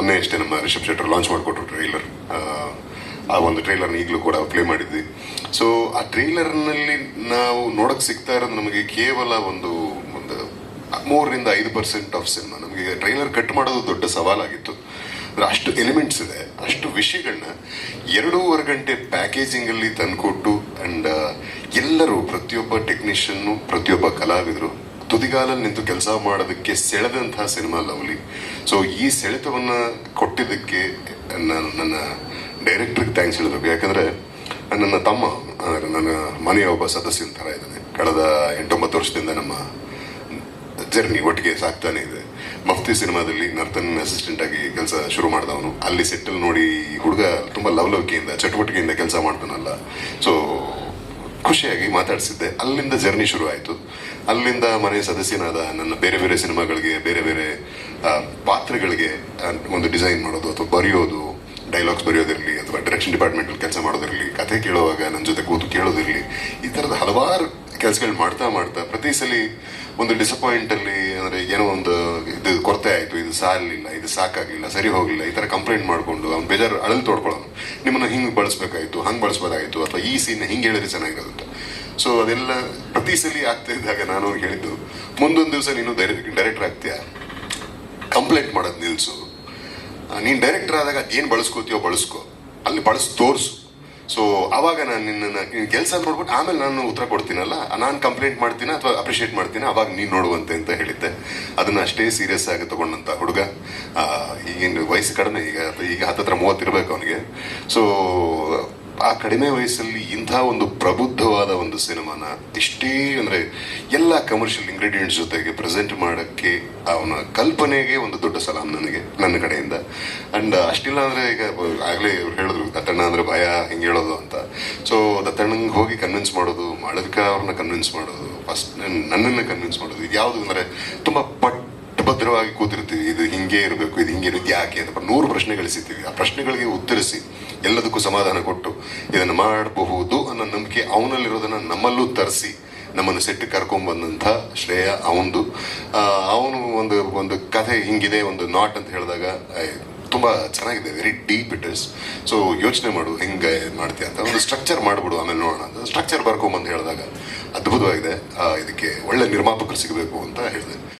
ಮೊನ್ನೆ ಅಷ್ಟೇ ನಮ್ಮ ರಿಷಬ್ ಶೆಟ್ಟರ್ ಲಾಂಚ್ ಮಾಡಿಕೊಟ್ರು ಟ್ರೈಲರ್ ಆ ಒಂದು ಟ್ರೈಲರ್ನ ಈಗಲೂ ಕೂಡ ಪ್ಲೇ ಮಾಡಿದ್ವಿ. ಸೊ ಆ ಟ್ರೈಲರ್ನಲ್ಲಿ ನಾವು ನೋಡಕ್ಕೆ ಸಿಗ್ತಾ ಇರೋದು ನಮಗೆ ಕೇವಲ ಒಂದು ಒಂದು ಮೂರರಿಂದ ಐದು ಪರ್ಸೆಂಟ್ ಆಫ್ ಸಿನಿಮಾ ನಮಗೆ ಟ್ರೈಲರ್ ಕಟ್ ಮಾಡೋದು ದೊಡ್ಡ ಸವಾಲಾಗಿತ್ತು. ಅಂದರೆ ಅಷ್ಟು ಎಲಿಮೆಂಟ್ಸ್ ಇದೆ, ಅಷ್ಟು ವಿಷಯಗಳನ್ನ ಎರಡೂವರೆ ಗಂಟೆ ಪ್ಯಾಕೇಜಿಂಗಲ್ಲಿ ತಂದುಕೊಟ್ಟು ಆ್ಯಂಡ್ ಎಲ್ಲರೂ ಪ್ರತಿಯೊಬ್ಬ ಟೆಕ್ನಿಷಿಯನ್ನು ಪ್ರತಿಯೊಬ್ಬ ಕಲಾವಿದರು ತುದಿಗಾಲಲ್ಲಿ ನಿಂತು ಕೆಲಸ ಮಾಡೋದಕ್ಕೆ ಸೆಳೆದಂತಹ ಸಿನಿಮಾ ಲವ್ಲಿ. ಸೊ ಈ ಸೆಳೆತವನ್ನು ಕೊಟ್ಟಿದ್ದಕ್ಕೆ ನಾನು ನನ್ನ ಡೈರೆಕ್ಟ್ರಿಗೆ ಥ್ಯಾಂಕ್ಸ್ ಹೇಳಬೇಕು. ಯಾಕಂದ್ರೆ ನನ್ನ ತಮ್ಮ, ಅಂದ್ರೆ ನನ್ನ ಮನೆಯ ಒಬ್ಬ ಸದಸ್ಯನ ಥರ ಇದ್ದಾನೆ. ಕಳೆದ ಎಂಟೊಂಬತ್ತು ವರ್ಷದಿಂದ ನಮ್ಮ ಜರ್ನಿ ಒಟ್ಟಿಗೆ ಸಾಕ್ತಾನೆ ಇದೆ. ಮಫ್ತಿ ಸಿನಿಮಾದಲ್ಲಿ ನರ್ತನ್ ಅಸಿಸ್ಟೆಂಟ್ ಆಗಿ ಕೆಲಸ ಶುರು ಮಾಡಿದವನು. ಅಲ್ಲಿ ಸೆಟ್ಟಲ್ ನೋಡಿ ಹುಡುಗ ತುಂಬಾ ಲವಲವಿಕೆಯಿಂದ, ಚಟುವಟಿಕೆಯಿಂದ ಕೆಲಸ ಮಾಡ್ತಾನಲ್ಲ. ಸೊ ಖುಷಿಯಾಗಿ ಮಾತಾಡಿಸಿದ್ದೆ. ಅಲ್ಲಿಂದ ಜರ್ನಿ ಶುರು ಆಯಿತು ಅಲ್ಲಿಂದ ಮನೆ ಸದಸ್ಯನಾದ ನನ್ನ ಬೇರೆ ಬೇರೆ ಸಿನಿಮಾಗಳಿಗೆ, ಬೇರೆ ಬೇರೆ ಪಾತ್ರಗಳಿಗೆ ಒಂದು ಡಿಸೈನ್ ಮಾಡೋದು ಅಥವಾ ಬರೆಯೋದು ಡೈಲಾಗ್ಸ್ ಬರೆಯೋದಿರಲಿ ಅಥವಾ ಡೈರೆಕ್ಷನ್ ಡಿಪಾರ್ಟ್ಮೆಂಟಲ್ಲಿ ಕೆಲಸ ಮಾಡೋದಿರಲಿ, ಕಥೆ ಕೇಳುವಾಗ ನನ್ನ ಜೊತೆ ಕೂತು ಕೇಳೋದಿರಲಿ, ಈ ಥರದ ಹಲವಾರು ಕೆಲಸಗಳು ಮಾಡ್ತಾ ಮಾಡ್ತಾ ಪ್ರತಿ ಸಲ ಒಂದು ಡಿಸಪಾಯಿಂಟ್ ಅಲ್ಲಿ ಅಂದ್ರೆ ಏನೋ ಒಂದು ಇದು ಕೊರತೆ ಆಯ್ತು, ಇದು ಸಾಲಿಲ್ಲ, ಇದು ಸಾಕಾಗಿಲ್ಲ ಸರಿ ಹೋಗ್ಲಿಲ್ಲ, ಈ ತರ ಕಂಪ್ಲೇಂಟ್ ಮಾಡ್ಕೊಂಡು ಅವ್ನು ಬೇಜಾರು ಅಳಲ್ ತೋಡ್ಕೊಳ್ಳೋನು ನಿಮ್ಮನ್ನ ಹಿಂಗೆ ಬಳಸ್ಬೇಕಾಯ್ತು, ಹಂಗೆ ಬಳಸ್ಬೋದಾಯ್ತು, ಅಥವಾ ಈ ಸೀನ್ ಹಿಂಗೆ ಹೇಳಿದ್ರೆ ಚೆನ್ನಾಗಿರುತ್ತೆ ಸೊ ಅದೆಲ್ಲ ಪ್ರತಿ ಸಲ ಆಗ್ತಾ ಇದ್ದಾಗ ನಾನು ಅವ್ರಿಗೆ ಹೇಳಿದ್ದು, ಮುಂದೊಂದು ದಿವಸ ನೀನು ಡೈರೆಕ್ಟರ್ ಆಗ್ತೀಯ? ಕಂಪ್ಲೇಂಟ್ ಮಾಡೋದು ನಿಲ್ಸು. ನೀನ್ ಡೈರೆಕ್ಟರ್ ಆದಾಗ ಏನು ಬಳಸ್ಕೋತೀಯೋ ಬಳಸ್ಕೋ. ಅಲ್ಲಿ ಬಳಸ್, ತೋರ್ಸು. ಸೊ ಅವಾಗ ನಾನು ನಿನ್ನ ಕೆಲಸ ನೋಡ್ಬಿಟ್ಟು ಆಮೇಲೆ ನಾನು ಉತ್ತರ ಕೊಡ್ತೀನಲ್ಲ? ನಾನು ಕಂಪ್ಲೇಂಟ್ ಮಾಡ್ತೀನಿ ಅಥವಾ ಅಪ್ರಿಷಿಯೇಟ್ ಮಾಡ್ತೀನಿ? ಅವಾಗ ನೀನು ನೋಡುವಂತೆ ಅಂತ ಹೇಳಿದ್ದೆ. ಅದನ್ನ ಅಷ್ಟೇ ಸೀರಿಯಸ್ ಆಗಿ ತಗೊಂಡಂತ ಹುಡುಗ. ಈಗಿನ ವಯಸ್ಸು ಕಡಿಮೆ ಈಗ ಈಗ ಹತ್ತತ್ರ ಮೂವತ್ತಿರ್ಬೇಕು ಅವನಿಗೆ. ಸೊ ಆ ಕಡಿಮೆ ವಯಸ್ಸಲ್ಲಿ ಇಂಥ ಒಂದು ಪ್ರಬುದ್ಧವಾದ ಒಂದು ಸಿನಿಮಾನ ಇಷ್ಟೇ ಅಂದರೆ ಎಲ್ಲ ಕಮರ್ಷಿಯಲ್ ಇಂಗ್ರೀಡಿಯೆಂಟ್ಸ್ ಜೊತೆಗೆ ಪ್ರೆಸೆಂಟ್ ಮಾಡೋಕ್ಕೆ ಅವನ ಕಲ್ಪನೆಗೆ ಒಂದು ದೊಡ್ಡ ಸಲಾಂ ನನಗೆ, ನನ್ನ ಕಡೆಯಿಂದ. ಅಂಡ್ ಅಷ್ಟಿಲ್ಲ ಅಂದರೆ ಈಗ ಆಗಲೇ ಇವ್ರು ಹೇಳಿದ್ರು, ದತ್ತಣ್ಣ ಅಂದರೆ ಭಯ, ಹಿಂಗೆ ಹೇಳೋದು ಅಂತ. ಸೊ ದತ್ತಣ್ಣಂಗೆ ಹೋಗಿ ಕನ್ವಿನ್ಸ್ ಮಾಡೋದು ಮಾಡೋದಕ್ಕೆ ಅವ್ರನ್ನ ಕನ್ವಿನ್ಸ್ ಮಾಡೋದು ಫಸ್ಟ್ ನನ್ನನ್ನು ಕನ್ವಿನ್ಸ್ ಮಾಡೋದು ಇದು ಯಾವುದು ಅಂದರೆ ತುಂಬ ಪಟ್ ಭದ್ರವಾಗಿ ಕೂತಿರ್ತೀವಿ. ಇದು ಹಿಂಗೆ ಇರಬೇಕು, ಇದು ಹಿಂಗೆ ಇರುತ್ತೆ ಯಾಕೆ ಅಂತ ನೂರು ಪ್ರಶ್ನೆಗಳಿಸಿರ್ತೀವಿ ಆ ಪ್ರಶ್ನೆಗಳಿಗೆ ಉತ್ತರಿಸಿ ಎಲ್ಲದಕ್ಕೂ ಸಮಾಧಾನ ಕೊಟ್ಟು ಇದನ್ನು ಮಾಡಬಹುದು ಅನ್ನೋ ನಂಬಿಕೆ ಅವನಲ್ಲಿರೋದನ್ನು ನಮ್ಮಲ್ಲೂ ತರಿಸಿ, ನಮ್ಮನ್ನು ಸೆಟ್ಟು ಕರ್ಕೊಂಡ್ಬಂದಂಥ ಶ್ರೇಯ ಅವನದು ಅವನು ಒಂದು ಒಂದು ಕಥೆ ಹಿಂಗಿದೆ, ಒಂದು ನಾಟ್ ಅಂತ ಹೇಳಿದಾಗ ತುಂಬ ಚೆನ್ನಾಗಿದೆ very deep it is so ಯೋಚನೆ ಮಾಡು, ಹೆಂಗೆ ಮಾಡ್ತೀಯ ಅಂತ. ಒಂದು ಸ್ಟ್ರಕ್ಚರ್ ಮಾಡಿಬಿಡು, ಆಮೇಲೆ ನೋಡೋಣ ಸ್ಟ್ರಕ್ಚರ್ ಬರ್ಕೊಂಬಂದು ಹೇಳಿದಾಗ, ಅದ್ಭುತವಾಗಿದೆ. ಇದಕ್ಕೆ ಒಳ್ಳೆ ನಿರ್ಮಾಪಕರು ಸಿಗಬೇಕು ಅಂತ ಹೇಳಿದೆ.